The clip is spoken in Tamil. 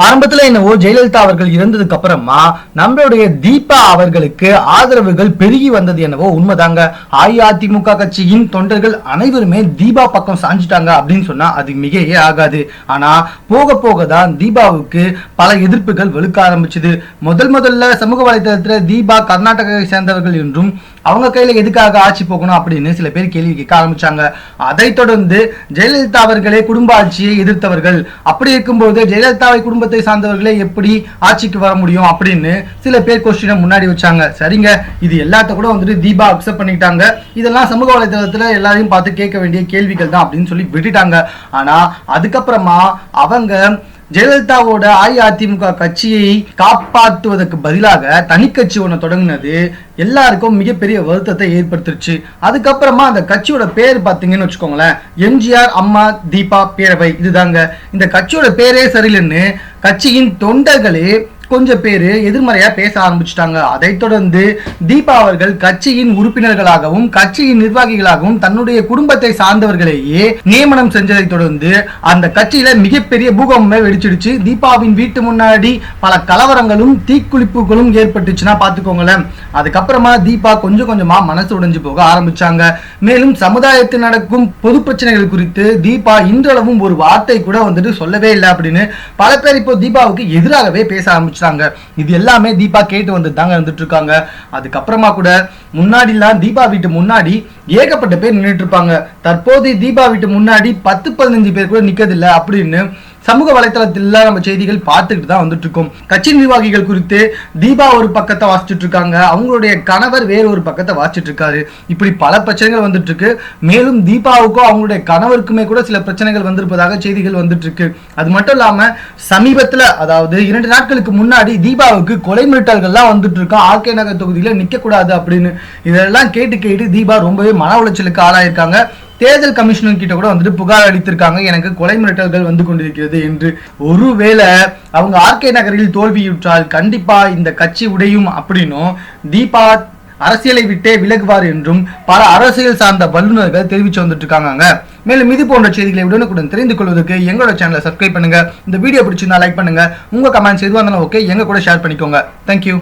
ஆரம்பத்துல என்னவோ ஜெயலலிதா அவர்கள் இறந்ததுக்கு அப்புறமா நம்மளுடைய தீபா அவர்களுக்கு ஆதரவுகள் பெருகி வந்தது என்னவோ உண்மைதாங்க. அஇஅதிமுக கட்சியின் தொண்டர்கள் அனைவருமே தீபா பக்கம் சாஞ்சிட்டாங்க அப்படின்னு சொன்னா அது மிகையே ஆகாது. ஆனா போக போக தான் தீபாவுக்கு பல எதிர்ப்புகள் வெளுக்க ஆரம்பிச்சது. முதல் முதல்ல சமூக வலைதளத்துல தீபா கர்நாடகாவை சேர்ந்தவர்கள் என்றும் அவங்க கையில எதுக்காக ஆட்சி போகணும் அப்படின்னு சில பேர் கேள்வி கேட்க ஆரம்பிச்சாங்க. அதைத் தொடர்ந்து ஜெயலலிதா அவர்களே குடும்ப ஆட்சியை எதிர்த்தவர்கள். அப்படி இருக்கும்போது ஜெயலலிதாவை குடும்பத்தை சார்ந்தவர்களே எப்படி ஆட்சிக்கு வர முடியும் அப்படின்னு சில பேர் கொஸ்டினை முன்னாடி வச்சாங்க. சரிங்க இது எல்லாத்த கூட வந்துட்டு தீபா அக்செப்ட் பண்ணிக்கிட்டாங்க. இதெல்லாம் சமூக வலைதளத்துல எல்லாரையும் பார்த்து கேட்க வேண்டிய கேள்விகள் தான் அப்படின்னு சொல்லி விட்டுட்டாங்க. ஆனா அதுக்கப்புறமா அவங்க ஜெயலலிதாவோட அஇஅதிமுக கட்சியை காப்பாற்றுவதற்கு பதிலாக தனிக்கட்சி ஒன்று தொடங்கினது எல்லாருக்கும் மிகப்பெரிய வருத்தத்தை ஏற்படுத்திருச்சு. அதுக்கப்புறமா அந்த கட்சியோட பேர் பார்த்தீங்கன்னு வச்சுக்கோங்களேன். எம்ஜிஆர் அம்மா தீபா பேரவை இதுதாங்க. இந்த கட்சியோட பேரே சரியில்லைன்னு கட்சியின் தொண்டர்களே கொஞ்சம் பேர் எதிர்மறையா பேச ஆரம்பிச்சிட்டாங்க. அதைத் தொடர்ந்து தீபா அவர்கள் கட்சியின் உறுப்பினர்களாகவும் கட்சியின் நிர்வாகிகளாகவும் தன்னுடைய குடும்பத்தை சார்ந்தவர்களையே நியமனம் செஞ்சதை தொடர்ந்து அந்த கட்சியில மிகப்பெரிய பூகம்பமே வெடிச்சிடுச்சு. தீபாவின் வீட்டு முன்னாடி பல கலவரங்களும் தீக்குளிப்புகளும் ஏற்பட்டுச்சுன்னா பாத்துக்கோங்களேன் அதுக்கப்புறமா தீபா கொஞ்சம் கொஞ்சமா மனசு உடைஞ்சு போக ஆரம்பிச்சாங்க. மேலும் சமுதாயத்தில் நடக்கும் பொது பிரச்சனைகள் குறித்து தீபா இன்றளவும் ஒரு வார்த்தை கூட வந்துட்டு சொல்லவே இல்லை அப்படின்னு பல பேர் இப்போ தீபாவுக்கு எதிராகவே பேச ஆரம்பிச்சாங்க இது எல்லாமே தீபா கேட்டு வந்து தாங்க இருந்துட்டு இருக்காங்க அதுக்கப்புறமா கூட முன்னாடிலாம் தீபா வீட்டு முன்னாடி ஏகப்பட்ட பேர் நின்றுட்டு இருப்பாங்க தற்போது தீபா வீட்டு முன்னாடி பத்து பதினஞ்சு பேர் கூட நிக்கிறதில்ல அப்படின்னு சமூக வலைத்தளத்தில் நம்ம செய்திகள் பார்த்துக்கிட்டு தான் வந்துட்டு இருக்கோம் கட்சி நிர்வாகிகள் குறித்து தீபா ஒரு பக்கத்தை வாசிச்சுட்டு இருக்காங்க அவங்களுடைய கணவர் வேற ஒரு பக்கத்தை வாசிச்சுட்டு இருக்காரு இப்படி பல பிரச்சனைகள் வந்துட்டு இருக்கு மேலும் தீபாவுக்கும் அவங்களுடைய கணவருக்குமே கூட சில பிரச்சனைகள் வந்திருப்பதாக செய்திகள் வந்துட்டு இருக்கு அது மட்டும் இல்லாம சமீபத்துல அதாவது இரண்டு நாட்களுக்கு முன்னாடி தீபாவுக்கு கொலை மிரட்டல்கள்லாம் வந்துட்டு இருக்கோம் ஆர்கே நகர் தொகுதியில நிக்க கூடாது அப்படின்னு. இதெல்லாம் கேட்டு கேட்டு தீபா ரொம்பவே மன உளைச்சலுக்கு ஆளாயிருக்காங்க. தேர்தல் கமிஷனர் கிட்ட கூட வந்துட்டு புகார் அளித்திருக்காங்க. எனக்கு கொலை மிரட்டல்கள் வந்து கொண்டிருக்கிறது என்று. ஒருவேளை அவங்க ஆர்கே நகரில் தோல்வியுற்றால் கண்டிப்பா இந்த கட்சி உடையும் அப்படின்னும் தீபா அரசியலை விட்டே விலகுவார் என்றும் பல அரசியல் சார்ந்த வல்லுநர்கள் தெரிவிச்சு வந்துட்டு இருக்காங்க மேலும் இது போன்ற செய்திகளை உடனுக்குடன் தெரிந்து கொள்வதற்கு எங்களோட சேனலை சப்ஸ்கிரைப் பண்ணுங்க. இந்த வீடியோ பிடிச்சிருந்தா லைக் பண்ணுங்க. உங்க கமெண்ட்ஸ் எதுவாக இருந்தாலும் ஓகே எங்க கூட ஷேர் பண்ணிக்கோங்க. தேங்க்யூ